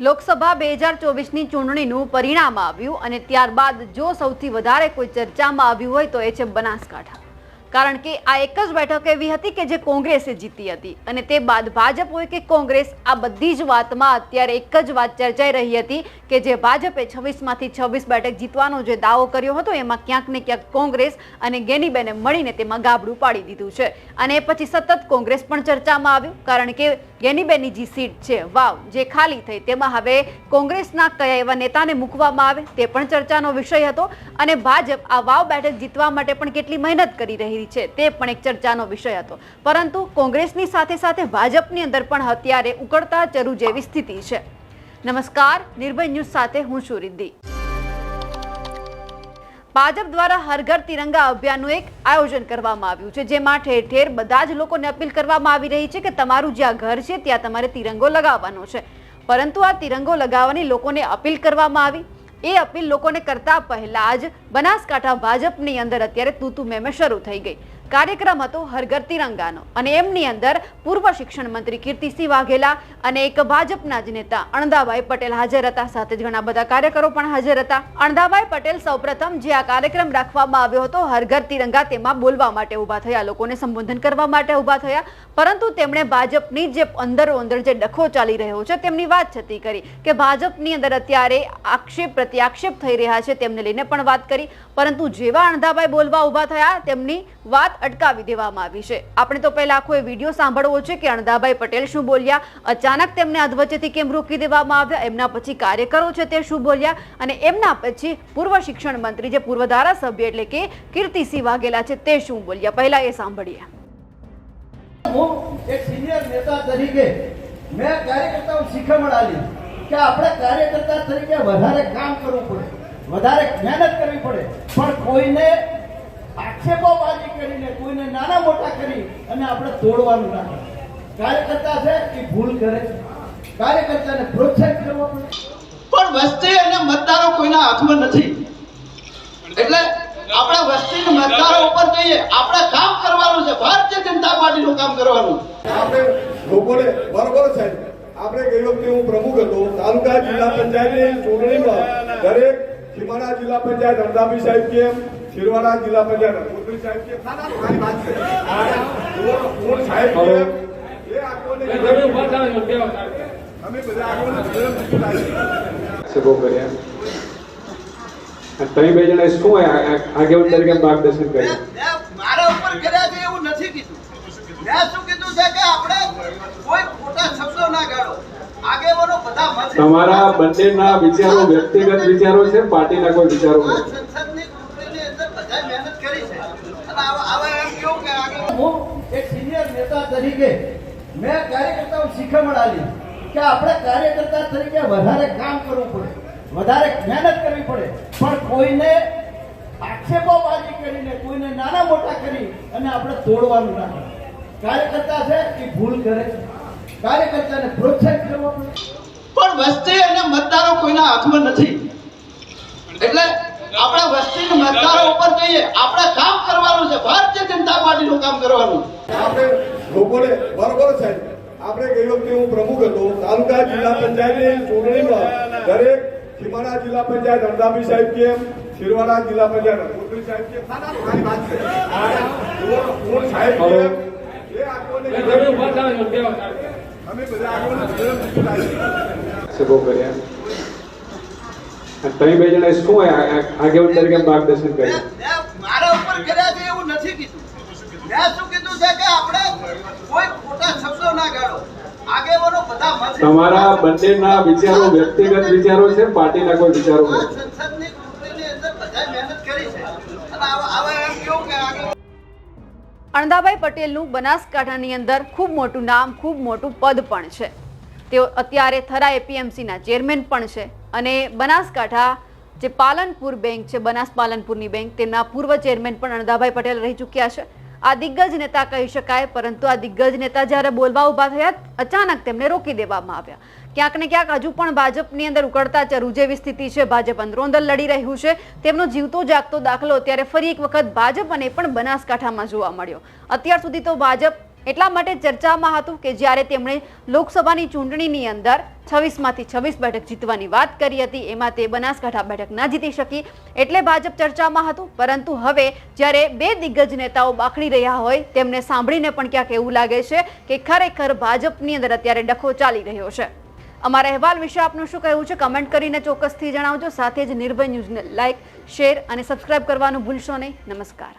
લોકસભા બે હજાર ચોવીસની ચૂંટણીનું પરિણામ આવ્યું અને ત્યારબાદ જો સૌથી વધારે કોઈ ચર્ચામાં આવ્યું હોય તો એ છે બનાસકાંઠા. કારણ કે આ એક જ બેઠક એવી હતી કે જે કોંગ્રેસે જીતી હતી. અને તે બાદ ભાજપ હોય કે કોંગ્રેસ, આ બધી જ વાતમાં અત્યારે એક જ વાત ચર્ચાઈ રહી હતી કે જે ભાજપે છવ્વીસમાંથી છવ્વીસ બેઠક જીતવાનો જે દાવો કર્યો હતો, એમાં ક્યાંક ને ક્યાંક કોંગ્રેસ અને ગેનીબેને મળીને તેમાં ગાબડું પાડી દીધું છે. અને એ પછી સતત કોંગ્રેસ પણ ચર્ચામાં આવ્યું, કારણ કે ગેનીબેનની જે સીટ છે, વાવ, જે ખાલી થઈ, તેમાં હવે કોંગ્રેસના કયા એવા નેતાને મૂકવામાં આવે, તે પણ ચર્ચાનો વિષય હતો. અને ભાજપ આ વાવ બેઠક જીતવા માટે પણ કેટલી મહેનત કરી રહી છે તે પણ એક ચર્ચાનો વિષય હતો. પરંતુ કોંગ્રેસની સાથે સાથે ભાજપની અંદર પણ અત્યારે ઉકળતા ચરુ જેવી સ્થિતિ છે. નમસ્કાર, નિર્ભય ન્યૂઝ સાથે હું છું રિદ્ધિ. ભાજપ દ્વારા હર ઘર તિરંગા અભિયાનનું એક આયોજન કરવામાં આવ્યું છે, જેમાં ઠેર ઠેર બધા જ લોકોને અપીલ કરવામાં આવી રહી છે કે તમારું જ્યાં ઘર છે, ત્યાં તમારે તિરંગો લગાવવાનો છે. પરંતુ આ તિરંગો લગાવવાની લોકોને અપીલ કરવામાં આવી? એ અપીલ લોકોને કરતા પહેલા જ બનાસકાંઠા ભાજપની અંદર અત્યારે તૂતુ મેમે શરૂ થઈ ગઈ. કાર્યક્રમ હતો હરઘર તિરંગાનો અને એમની અંદર પૂર્વ શિક્ષણ મંત્રી કીર્તિસિંહ વાઘેલા અને એક ભાજપના જ નેતા અણદાભાઈ પટેલ હાજર હતા. સાથે જ ઘણા બધા કાર્યકરો પણ હાજર હતા. અણદાભાઈ પટેલ સૌપ્રથમ જે આ કાર્યક્રમ રાખવામાં આવ્યો હતો હરઘર તિરંગા તેમાં બોલવા માટે ઊભા થયા, લોકોને સંબોધન કરવા માટે ઊભા થયા. પરંતુ તેમણે ભાજપની જે અંદરો અંદર જે ડખો ચાલી રહ્યો છે તેમની વાત છતી કરી કે ભાજપની અંદર અત્યારે આક્ષેપ પ્રત્યાક્ષેપ થઈ રહ્યા છે તેમને લઈને પણ વાત કરી. પરંતુ જેવા અણધાભાઈ બોલવા ઊભા થયા તેમની વાત અટકાવી દેવામાં આવી છે. આપણે તો પહેલા આખો એ વીડિયો સાંભળવો છે કે અણધાભાઈ પટેલ શું બોલ્યા? અચાનક તેમને અધવચ્ચેથી કેમ રોકી દેવામાં આવ્યા? એમના પછી કાર્યકરો છે તે શું બોલ્યા? અને એમના પછી પૂર્વ શિક્ષણ મંત્રી જે પૂર્વ ધારાસભ્ય એટલે કે કીર્તિસિંહ વાઘેલા છે તે શું બોલ્યા? પહેલા એ સાંભળીએ. કાર્યકર્તા તરીકે વધારે કામ કરવું પડે. વધારે મહેનત કરવી પડે. પણ કોઈને આક્ષેપોબાજી કરીને કોઈને નાના મોટા કરી અને આપણે તોડવાનું ના કાર્યકર્તા છે એ ભૂલ કરે કાર્યકર્તાને પ્રોત્સાહિત કરવા પડે પણ વસ્તી અને મતદારો કોઈના હાથમાં નથી. એટલે આપણે વસ્તી મતદારો ઉપર જઈએ આપણે કામ કરવાનું છે ભારતીય જનતા પાર્ટીનું કામ કરવાનું. આપણે લોકોને બરોબર છે. આપણે ગઈ વખતે હું પ્રમુખ હતો તાલુકા જિલ્લા પંચાયતની ચૂંટણીમાં દરેક સીમાડા જિલ્લા પંચાયત અમદાવાદ સાહેબ કેમ શિરવાડા જિલ્લા પંચાયત અમૃતસર સાહેબ કેમ ના, ના, મારી વાત છે. કોણ સાહેબ એ આગોને અમે બધા આગોને સભો કર્યા. તમે બે જણા શું આગેવાન તરીકે માર્ગદર્શન કર્યું? મારા ઉપર કર્યા છે એવું નથી કીધું. મેં શું કીધું છે કે આપણે કોઈ ખોટા શબ્દો ના ગાળો. તમારા બંનેના વિચારો વ્યક્તિગત વિચારો છે પાર્ટીના કોઈ વિચારો નથી સંસદની ચૂંટણીની અંદર બધાએ મહેનત કરી છે અને આવા આવા એમ કેવું કે આગળ હું એક સિનિયર નેતા તરીકે મેં કાર્યકર્તાઓ શિખામણ આલી કે આપણે કાર્યકર્તા તરીકે વધારે કામ કરવું પડે વધારે મહેનત કરવી પડે પણ કોઈને આક્ષેપોબાજી કરીને કોઈને નાના મોટા કરી અને આપણે તોડવાનું ના કાર્યકર્તા છે એ ભૂલ કરે કાર્યકર્તાને પ્રોત્સાહિત કરવા પડે. પણ વસ્તી અને મતદારો કોઈના હાથમાં નથી. એટલે આપણે વસ્તીને મતદારો ઉપર જઈએ આપણે કામ કરવાનું છે ભારતીય જનતા પાર્ટીનું કામ કરવાનું. આપણે લોકોને બરોબર છે. આપણે ગઈ વખતે હું પ્રમુખ હતો તાલુકા જિલ્લા પંચાયતની ચૂંટણીમાં દરેક સીમાડા જિલ્લા પંચાયત અમદાબી સાહેબ કેમ શિરવાડા જિલ્લા પંચાયત અમૃતસર સાહેબ કેમ ના, ના, મારી વાત છે. સાહેબ કેમ એ આગોને અમે બધા આગળ સભો કર્યા તમે બે જણા શું આગેવાન તરીકે માર્ગદર્શન કર્યું. મારા ઉપર કર્યા છે એવું નથી કીધું. મેં શું કીધું છે કે આપણે કોઈ ખોટા શબ્દો ના ગાળો. આગેવાનો બધા મત તમારા બંનેના વિચારો વ્યક્તિગત વિચારો છે પાર્ટીના કોઈ વિચારો નથી. સંસદની ચૂંટણીની અંદર બધાએ મહેનત કરી છે. અને આવા આવા એમ કેવું કે આગળ અણદાભાઈ પટેલનું બનાસકાંઠાની અંદર ખૂબ મોટું નામ ખૂબ મોટું પદ પણ છે. તેઓ અત્યારે થરા એપીએમસીના ચેરમેન પણ છે. અને બનાસકાંઠા જે પાલનપુર બેંક છે બનાસ પાલનપુરની બેંક, તેના પૂર્વ ચેરમેન પણ અણદાભાઈ પટેલ રહી ચૂક્યા છે. આ દિગ્ગજ નેતા કહી શકાય, પરંતુ આ દિગ્ગજ નેતા જ્યારે બોલવા ઊભા થયા, અચાનક તેમને રોકી દેવામાં આવ્યા. ક્યાંક ને ક્યાંક હજુ પણ ભાજપની અંદર ઉકળતા ચરુ જેવી સ્થિતિ છે. ભાજપ અંદરો લડી રહ્યું છે. તેમનો જીવતો જાગતો દાખલો અત્યારે ફરી એક વખત ભાજપ અને પણ બનાસકાંઠામાં જોવા મળ્યો. અત્યાર સુધી તો ભાજપ એટલા માટે ચર્ચામાં હતું કે જ્યારે તેમણે લોકસભાની ચૂંટણીની અંદર છવ્વીસમાંથી છવ્વીસ બેઠક જીતવાની વાત કરી હતી, એમાં તે બનાસકાંઠા બેઠક ના જીતી શકી એટલે ભાજપ ચર્ચામાં હતું. પરંતુ હવે જ્યારે બે દિગ્ગજ નેતાઓ બાખડી રહ્યા હોય, તેમને સાંભળીને પણ ક્યાંક એવું લાગે છે કે ખરેખર ભાજપની અંદર અત્યારે ડખો ચાલી રહ્યો છે. અમારા અહેવાલ વિશે આપનું શું કહેવું છે? કમેન્ટ કરીને ચોક્કસથી જણાવજો. સાથે જ નિર્ભય ન્યૂઝને લાઇક શેર અને સબસ્ક્રાઇબ કરવાનું ભૂલશો નહીં. નમસ્કાર.